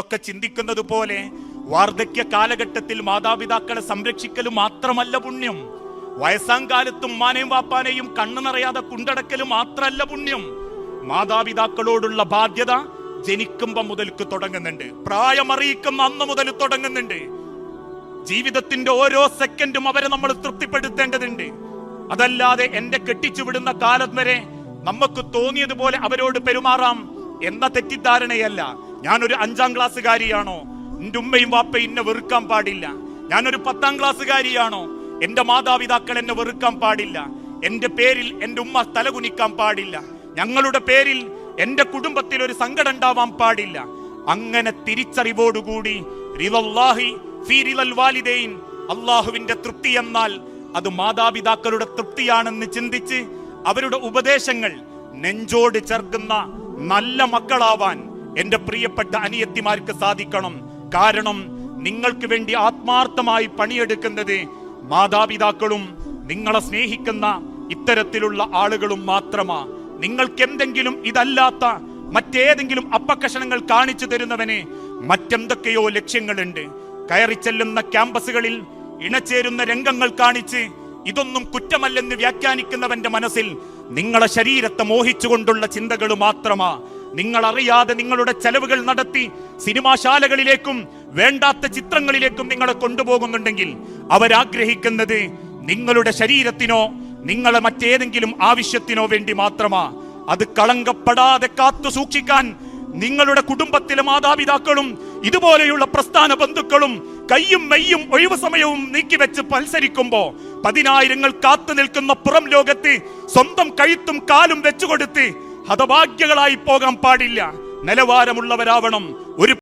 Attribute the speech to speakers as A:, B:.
A: ഒക്കെ ചിന്തിക്കുന്നത് പോലെ വാർദ്ധക്യ കാലഘട്ടത്തിൽ മാതാപിതാക്കളെ സംരക്ഷിക്കൽ മാത്രമല്ല പുണ്യം. വയസ്സാങ്കാലത്തും ഉമ്മാനെയും മാനേയും വാപ്പാനെയും കണ്ണു നിറയാതെ കുണ്ടടക്കൽ മാത്രമല്ല പുണ്യം. മാതാപിതാക്കളോടുള്ള ബാധ്യത ജനിക്കുമ്പോ മുതൽക്ക് തുടങ്ങുന്നുണ്ട്. പ്രായമറിയിക്കുന്ന അന്ന് മുതൽ തുടങ്ങുന്നുണ്ട്. ജീവിതത്തിന്റെ ഓരോ സെക്കൻഡും അവരെ നമ്മൾ തൃപ്തിപ്പെടുത്തേണ്ടതുണ്ട്. അതല്ലാതെ എന്റെ കെട്ടിച്ചു വിടുന്ന കാലം വരെ നമുക്ക് തോന്നിയതുപോലെ അവരോട് പെരുമാറാം എന്ന തെറ്റിദ്ധാരണയല്ല. ഞാനൊരു അഞ്ചാം ക്ലാസ്സുകാരിയാണോ? എന്റെ ഉമ്മയും വാപ്പയും എന്നെ വെറുക്കാൻ പാടില്ല. ഞാനൊരു പത്താം ക്ലാസ്സുകാരിയാണോ? എന്റെ മാതാപിതാക്കൾ എന്നെ വെറുക്കാൻ പാടില്ല. എന്റെ പേരിൽ എന്റെ ഉമ്മ തലകുനിക്കാൻ പാടില്ല. ഞങ്ങളുടെ പേരിൽ എന്റെ കുടുംബത്തിൽ ഒരു സങ്കടം ഉണ്ടാവാൻ പാടില്ല. അങ്ങനെ തിരിച്ചറിവോടുകൂടി അള്ളാഹുവിന്റെ തൃപ്തി എന്നാൽ അത് മാതാപിതാക്കളുടെ തൃപ്തിയാണെന്ന് ചിന്തിച്ച് അവരുടെ ഉപദേശങ്ങൾ നെഞ്ചോട് ചേർക്കുന്ന നല്ല മക്കളാവാൻ എന്റെ പ്രിയപ്പെട്ട അനിയത്തിമാർക്ക് സാധിക്കണം. കാരണം നിങ്ങൾക്ക് വേണ്ടി ആത്മാർത്ഥമായി പണിയെടുക്കുന്നത് മാതാപിതാക്കളും നിങ്ങളെ സ്നേഹിക്കുന്ന ഇത്തരത്തിലുള്ള ആളുകളും മാത്രമാ. നിങ്ങൾക്ക് എന്തെങ്കിലും ഇതല്ലാത്ത മറ്റേതെങ്കിലും അപ്പക്കഷണങ്ങൾ കാണിച്ചു തരുന്നവന് മറ്റെന്തൊക്കെയോ ലക്ഷ്യങ്ങളുണ്ട്. കയറി ചെല്ലുന്ന ക്യാമ്പസുകളിൽ ഇണചേരുന്ന രംഗങ്ങൾ കാണിച്ച് ഇതൊന്നും കുറ്റമല്ലെന്ന് വ്യാഖ്യാനിക്കുന്നവന്റെ മനസ്സിൽ നിങ്ങളെ ശരീരത്തെ മോഹിച്ചുകൊണ്ടുള്ള ചിന്തകൾ മാത്രമാ. നിങ്ങൾ അറിയാതെ നിങ്ങളുടെ ചെലവുകൾ നടത്തി സിനിമാശാലകളിലേക്കും വേണ്ടാത്ത ചിത്രങ്ങളിലേക്കും നിങ്ങളെ കൊണ്ടുപോകുന്നുണ്ടെങ്കിൽ അവരാഗ്രഹിക്കുന്നത് നിങ്ങളുടെ ശരീരത്തിനോ നിങ്ങളെ മറ്റേതെങ്കിലും ആവശ്യത്തിനോ വേണ്ടി മാത്രമാ. അത് കളങ്കപ്പെടാതെ കാത്തു സൂക്ഷിക്കാൻ നിങ്ങളുടെ കുടുംബത്തിലെ മാതാപിതാക്കളും ഇതുപോലെയുള്ള പ്രസ്ഥാന ബന്ധുക്കളും കയ്യും മെയ്യും ഒഴിവു സമയവും നീക്കിവെച്ച് മത്സരിക്കുമ്പോ പതിനായിരങ്ങൾ കാത്തു നിൽക്കുന്ന പുറം ലോകത്ത് സ്വന്തം കഴുത്തും കാലും വെച്ചുകൊടുത്ത് ഹതഭാഗ്യകളായി പോകാൻ പാടില്ല. നിലവാരമുള്ളവരാവണം.